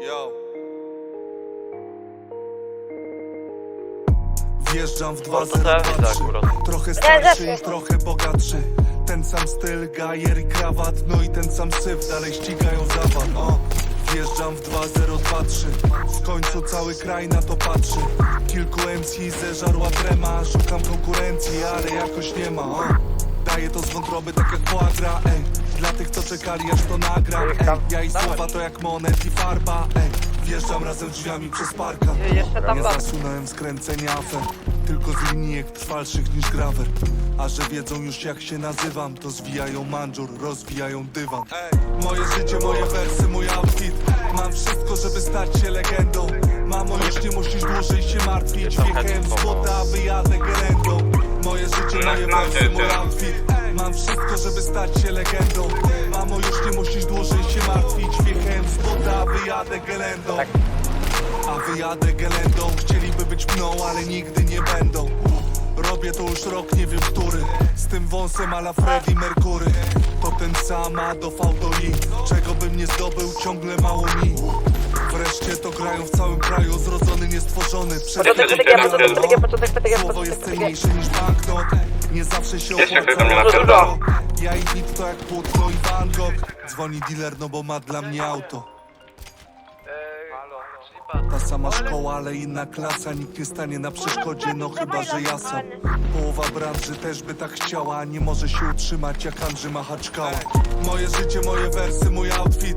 Yo. Wjeżdżam w to tak, 203 akurat. Trochę starszy i trochę bogatszy Ten sam styl, gajer i krawat No i ten sam syf, dalej ścigają zawad o. Wjeżdżam w 2023 W końcu cały kraj na to patrzy Kilku MC zeżarła trema Szukam konkurencji, ale jakoś nie ma o. Daję to z wątroby tak jak foie gras, Dla tych co czekali aż to nagram, ej Ja i słowa to jak monet i farba, ej Wjeżdżam razem drzwiami przez parka. Jeszcze tam Nie zasunąłem skręcenia afer Tylko z linijek trwalszych niż grawer. A że wiedzą już jak się nazywam To zwijają manżur, rozwijają dywan. Moje życie, moje wersy, mój outfit. Mam wszystko, żeby stać się legendą. Mamo, już nie musisz dłużej się martwić Wjechałem z bota, a wyjadę gerendą Moje życie, moje wersy, mój outfit Mam wszystko, żeby stać się legendą. Mamo, już nie musisz dłużej się martwić Wjechałem z bota, a wyjadę gerendą a wyjadę gelendą Chcieliby być mną, ale nigdy nie będą. Robię to już rok, nie wiem który. Z tym wąsem ala Freddie Mercury. To ten sam A do V do I Czego bym nie zdobył, ciągle mało mi Wreszcie to grają w całym kraju Zrodzony, niestworzony Przez Początek PTG, początek PTG, początek PTG, Słowo początek jest PTG. cenniejsze niż banknot Nie zawsze się Jest się opłaca do mnie na robić pewno. to. Ja i bit to jak płótno i Van Gogh. Dzwoni dealer, no bo ma dla mnie auto. Ta sama szkoła, ale inna klasa. Nikt nie stanie na przeszkodzie, no chyba, że ja sam. Połowa branży też by tak chciała Nie może się utrzymać jak Andrzej Machaczkała Moje życie, moje wersy, mój outfit